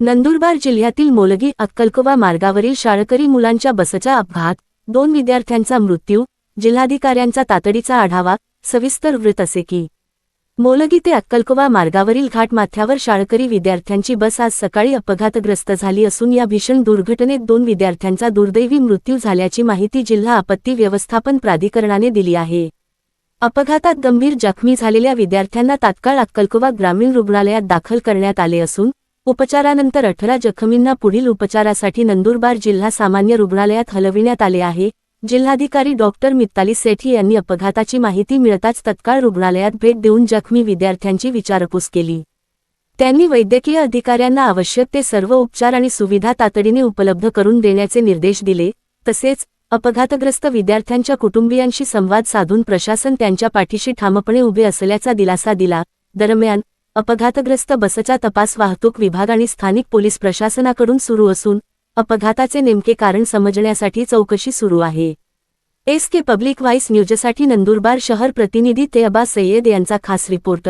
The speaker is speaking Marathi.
नंदुरबार जिल्ह्यातील मोलगी अक्कलकोवा मार्गावरील शाळकरी मुलांच्या बसचा अपघात. दोन विद्यार्थ्यांचा मृत्यू जिल्हाधिकाऱ्यांचा तातडीचा आढावा सविस्तर वृत्त असे की मोलगी ते अक्कलकोवा मार्गावरील घाटमाथ्यावर शाळकरी विद्यार्थ्यांची बस आज सकाळी अपघातग्रस्त झाली असून या भीषण दुर्घटनेत दोन विद्यार्थ्यांचा दुर्दैवी मृत्यू झाल्याची माहिती जिल्हा आपत्ती व्यवस्थापन प्राधिकरणाने दिली आहे. अपघातात गंभीर जखमी झालेल्या विद्यार्थ्यांना तात्काळ अक्कलकोवा ग्रामीण रुग्णालयात दाखल करण्यात आले असून उपचारानंतर अठरा जखमींना पुढील उपचारासाठी नंदुरबार जिल्हा सामान्य रुग्णालयात हलविण्यात आले आहे. जिल्हाधिकारी डॉक्टर मित्ताली सेठी यांनी अपघाताची माहिती मिळताच तत्काळ रुग्णालयात भेट देऊन जखमी विद्यार्थ्यांची विचारपूस केली. त्यांनी वैद्यकीय अधिकाऱ्यांना आवश्यक ते सर्व उपचार आणि सुविधा तातडीने उपलब्ध करून देण्याचे निर्देश दिले तसेच अपघातग्रस्त विद्यार्थ्यांच्या कुटुंबियांशी संवाद साधून प्रशासन त्यांच्या पाठीशी ठामपणे उभे असल्याचा दिलासा दिला. दरम्यान अपघातग्रस्त बसचा तपास वाहतूक विभाग आणि स्थानिक पोलीस प्रशासनाकडून सुरू असून अपघाताचे नेमके कारण समजण्यासाठी चौकशी सुरू आहे. एस के पब्लिक व्हाईस न्यूजसाठी नंदुरबार शहर प्रतिनिधी तेअबा सय्यद यांचा खास रिपोर्ट.